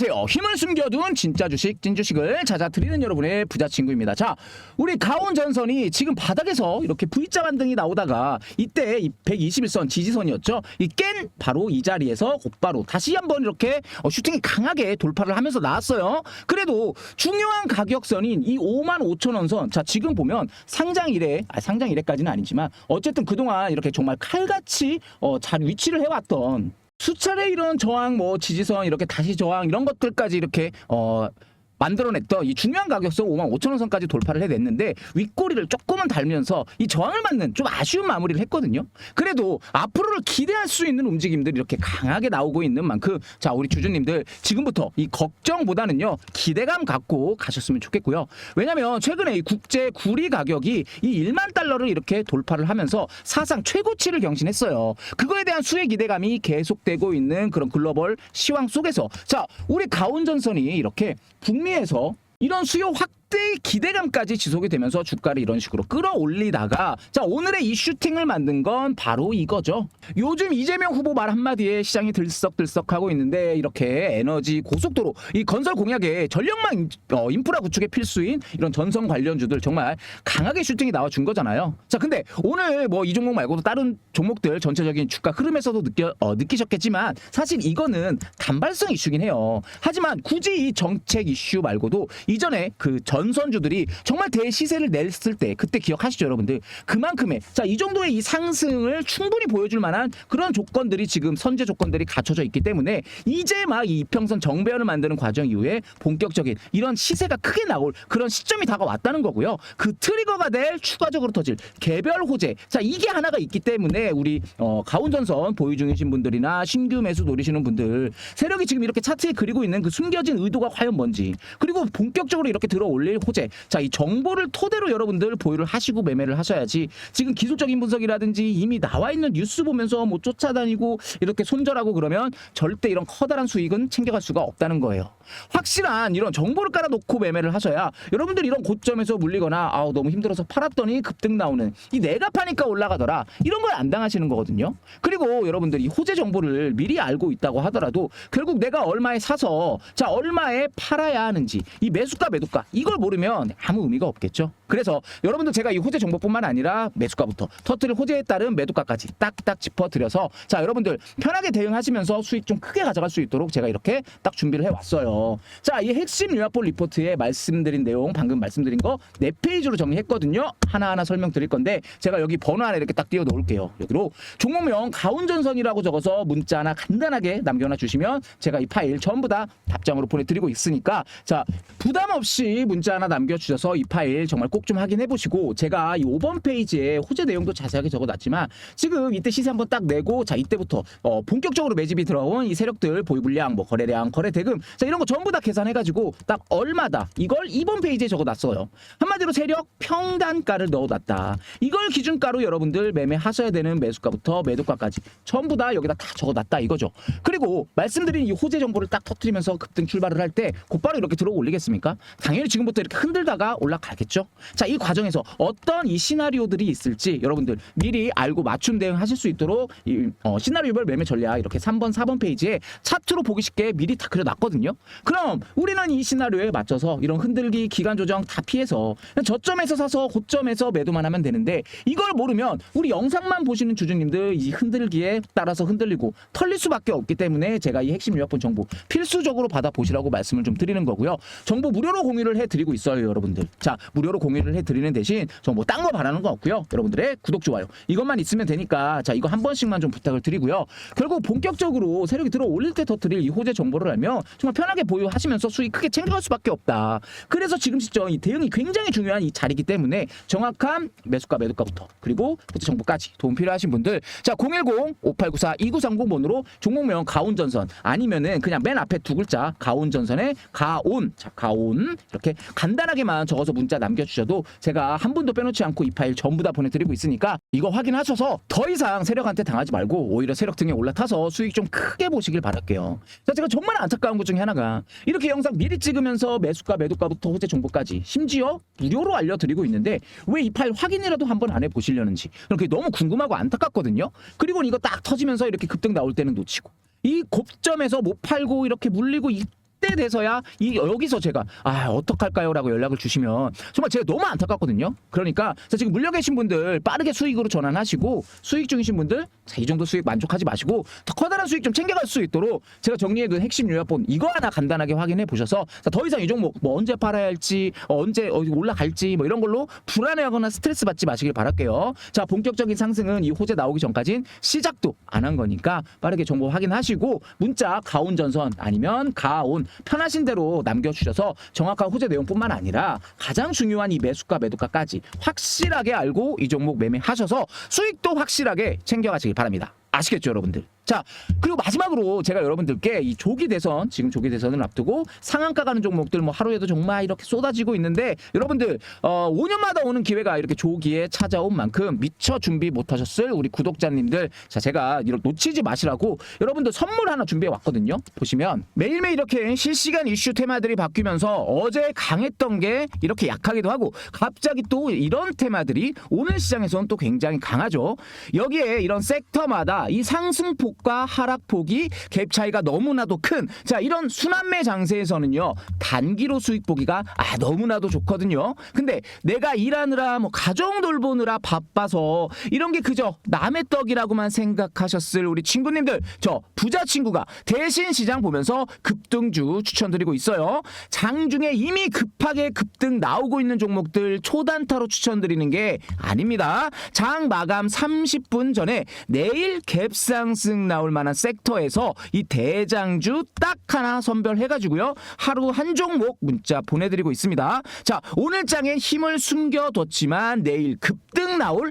안녕하세요. 힘을 숨겨둔 진짜 주식, 찐주식을 찾아드리는 여러분의 부자 친구입니다. 자, 우리 가온 전선이 지금 바닥에서 이렇게 V자 반등이 나오다가 이때 이 121선 지지선이었죠. 이 깬 바로 이 자리에서 곧바로 다시 한번 이렇게 어, 슈팅이 강하게 돌파를 하면서 나왔어요. 그래도 중요한 가격선인 이 5만 5천 원 선. 자, 지금 보면 상장 이래, 아, 상장 이래까지는 아니지만 어쨌든 그동안 이렇게 정말 칼같이 어, 잘 위치를 해왔던 수차례 이런 저항 뭐 지지선 이렇게 다시 저항 이런 것들까지 이렇게 어 만들어냈던 이 중요한 가격선 5만 5천 원 선까지 돌파를 해냈는데 윗꼬리를 조금은 달면서 이 저항을 맞는 좀 아쉬운 마무리를 했거든요. 그래도 앞으로를 기대할 수 있는 움직임들이 이렇게 강하게 나오고 있는 만큼 자 우리 주주님들 지금부터 이 걱정보다는요 기대감 갖고 가셨으면 좋겠고요. 왜냐하면 최근에 이 국제 구리 가격이 이 1만 달러를 이렇게 돌파를 하면서 사상 최고치를 경신했어요. 그거에 대한 수혜 기대감이 계속되고 있는 그런 글로벌 시황 속에서 자 우리 가온전선이 이렇게 북미 에서 이런 수요 확 대 기대감까지 지속이 되면서 주가를 이런 식으로 끌어올리다가 자 오늘의 이 슈팅을 만든 건 바로 이거죠. 요즘 이재명 후보 말 한마디에 시장이 들썩들썩하고 있는데 이렇게 에너지 고속도로 이 건설 공약에 전력망 인- 어, 인프라 구축에 필수인 이런 전선 관련주들 정말 강하게 슈팅이 나와준 거잖아요. 자 근데 오늘 뭐 이 종목 말고도 다른 종목들 전체적인 주가 흐름에서도 느껴 어, 느끼셨겠지만 사실 이거는 단발성 이슈긴 해요. 하지만 굳이 이 정책 이슈 말고도 이전에 그 전 선주들이 정말 대시세를 냈을 때 그때 기억하시죠 여러분들? 그만큼의 자 이 정도의 이 상승을 충분히 보여줄 만한 그런 조건들이 지금 선제 조건들이 갖춰져 있기 때문에 이제 막 이 이평선 정배열을 만드는 과정 이후에 본격적인 이런 시세가 크게 나올 그런 시점이 다가왔다는 거고요. 그 트리거가 될 추가적으로 터질 개별 호재. 자 이게 하나가 있기 때문에 우리 어, 가운전선 보유 중이신 분들이나 신규 매수 노리시는 분들 세력이 지금 이렇게 차트에 그리고 있는 그 숨겨진 의도가 과연 뭔지 그리고 본격적으로 이렇게 들어 올릴 호재 자 이 정보를 토대로 여러분들 보유를 하시고 매매를 하셔야지 지금 기술적인 분석이라든지 이미 나와 있는 뉴스 보면서 뭐 쫓아다니고 이렇게 손절하고 그러면 절대 이런 커다란 수익은 챙겨갈 수가 없다는 거예요. 확실한 이런 정보를 깔아놓고 매매를 하셔야 여러분들 이런 고점에서 물리거나 아우 너무 힘들어서 팔았더니 급등 나오는 이 내가 파니까 올라가더라 이런 걸 안 당하시는 거거든요. 그리고 여러분들이 호재 정보를 미리 알고 있다고 하더라도 결국 내가 얼마에 사서 자 얼마에 팔아야 하는지 이 매수가 매도가 이걸 모르면 아무 의미가 없겠죠. 그래서 여러분들 제가 이 호재 정보뿐만 아니라 매수가부터 터트릴 호재에 따른 매도가까지 딱딱 짚어드려서 자 여러분들 편하게 대응하시면서 수익 좀 크게 가져갈 수 있도록 제가 이렇게 딱 준비를 해왔어요. 자 이 핵심 요약본 리포트에 말씀드린 내용 방금 말씀드린 거 네 페이지로 정리했거든요. 하나하나 설명드릴 건데 제가 여기 번호 하나 이렇게 딱 띄워 놓을게요. 여기로 종목명 가운전선이라고 적어서 문자 하나 간단하게 남겨놔 주시면 제가 이 파일 전부 다 답장으로 보내드리고 있으니까 자 부담 없이 문자 하나 남겨주셔서 이 파일 정말 꼭좀 확인해 보시고 제가 이 5번 페이지에 호재 내용도 자세하게 적어놨지만 지금 이때 시세 한번 딱 내고 자 이때부터 어, 본격적으로 매집이 들어온 이 세력들 보유 물량 뭐 거래량 거래 대금 자 이런 거 전부 다 계산해 가지고 딱 얼마다. 이걸 2번 페이지에 적어놨어요. 한마디로 세력 평단가를 넣어놨다. 이걸 기준가로 여러분들 매매 하셔야 되는 매수가부터 매도가까지 전부 다 여기다 다 적어놨다 이거죠. 그리고 말씀드린 이 호재 정보를 딱 터트리면서 급등 출발을 할 때 곧바로 이렇게 들어 올리겠습니까? 당연히 지금부터 이렇게 흔들다가 올라가겠죠 자 이 과정에서 어떤 이 시나리오들이 있을지 여러분들 미리 알고 맞춤 대응하실 수 있도록 이 어, 시나리오별 매매 전략 이렇게 3번 4번 페이지에 차트로 보기 쉽게 미리 다 그려놨거든요. 그럼 우리는 이 시나리오에 맞춰서 이런 흔들기 기간 조정 다 피해서 저점에서 사서 고점에서 매도만 하면 되는데 이걸 모르면 우리 영상만 보시는 주주님들 이 흔들기에 따라서 흔들리고 털릴 수밖에 없기 때문에 제가 이 핵심 요약본 정보 필수적으로 받아 보시라고 말씀을 좀 드리는 거고요. 정보 무료로 공유를 해드리고 있어요 여러분들. 자 무료로 공유 를 해드리는 대신 저 뭐 딴 거 바라는 거 없고요. 여러분들의 구독 좋아요. 이것만 있으면 되니까 자 이거 한 번씩만 좀 부탁을 드리고요. 결국 본격적으로 세력이 들어 올릴 때 터트릴 이 호재 정보를 알면 정말 편하게 보유하시면서 수익 크게 챙겨갈 수밖에 없다. 그래서 지금 시점 이 대응이 굉장히 중요한 이 자리이기 때문에 정확한 매수가 매도가부터 그리고 호재 정보까지 도움 필요하신 분들 자 010-5894-2930 번으로 종목명 가온전선 아니면은 그냥 맨 앞에 두 글자 가온전선에 가온. 자 가온. 이렇게 간단하게만 적어서 문자 남겨주셔도 제가 한 분도 빼놓지 않고 이 파일 전부 다 보내드리고 있으니까 이거 확인하셔서 더 이상 세력한테 당하지 말고 오히려 세력 등에 올라타서 수익 좀 크게 보시길 바랄게요. 자 제가 정말 안타까운 것 중에 하나가 이렇게 영상 미리 찍으면서 매수가 매도가부터 호재 정보까지 심지어 무료로 알려드리고 있는데 왜 이 파일 확인이라도 한번 안 해보시려는지 그렇게 너무 궁금하고 안타깝거든요. 그리고 이거 딱 터지면서 이렇게 급등 나올 때는 놓치고 이 고점에서 못 팔고 이렇게 물리고 이 이때 돼서야 이 여기서 제가 아 어떡할까요라고 연락을 주시면 정말 제가 너무 안타깝거든요. 그러니까 자, 지금 물려 계신 분들 빠르게 수익으로 전환하시고 수익 중이신 분들 자, 이 정도 수익 만족하지 마시고 더 커다란 수익 좀 챙겨갈 수 있도록 제가 정리해둔 핵심 요약본 이거 하나 간단하게 확인해 보셔서 자, 더 이상 이 종목 뭐 언제 팔아야 할지 어, 언제 어디 올라갈지 뭐 이런 걸로 불안해하거나 스트레스 받지 마시길 바랄게요. 자 본격적인 상승은 이 호재 나오기 전까진 시작도 안 한 거니까 빠르게 정보 확인하시고 문자 가온 전선 아니면 가온 편하신 대로 남겨주셔서 정확한 호재 내용뿐만 아니라 가장 중요한 이 매수가 매도가까지 확실하게 알고 이 종목 매매하셔서 수익도 확실하게 챙겨가시길 바랍니다. 아시겠죠, 여러분들? 자, 그리고 마지막으로 제가 여러분들께 이 조기 대선, 지금 조기 대선을 앞두고 상한가 가는 종목들 뭐 하루에도 정말 이렇게 쏟아지고 있는데 여러분들, 어, 5년마다 오는 기회가 이렇게 조기에 찾아온 만큼 미처 준비 못 하셨을 우리 구독자님들, 자, 제가 이렇게 놓치지 마시라고 여러분들 선물 하나 준비해 왔거든요. 보시면 매일매일 이렇게 실시간 이슈 테마들이 바뀌면서 어제 강했던 게 이렇게 약하기도 하고 갑자기 또 이런 테마들이 오늘 시장에서는 또 굉장히 강하죠. 여기에 이런 섹터마다 이 상승폭 과 하락폭이 갭 차이가 너무나도 큰 자 이런 순환매 장세에서는요 단기로 수익 보기가 아 너무나도 좋거든요. 근데 내가 일하느라 뭐 가정 돌보느라 바빠서 이런 게 그저 남의 떡이라고만 생각하셨을 우리 친구님들 저 부자 친구가 대신 시장 보면서 급등주 추천드리고 있어요. 장 중에 이미 급하게 급등 나오고 있는 종목들 초단타로 추천드리는 게 아닙니다. 장 마감 30분 전에 내일 갭상승 나올 만한 섹터에서 이 대장주 딱 하나 선별해가지고요. 하루 한 종목 문자 보내드리고 있습니다. 자, 오늘 장에 힘을 숨겨뒀지만 내일 급등 나올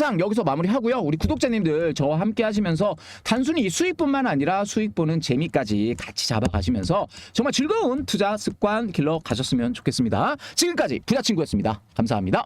영상 여기서 마무리하고요. 우리 구독자님들 저와 함께 하시면서 단순히 수익뿐만 아니라 수익 보는 재미까지 같이 잡아가시면서 정말 즐거운 투자 습관 길러 가셨으면 좋겠습니다. 지금까지 부자친구였습니다. 감사합니다.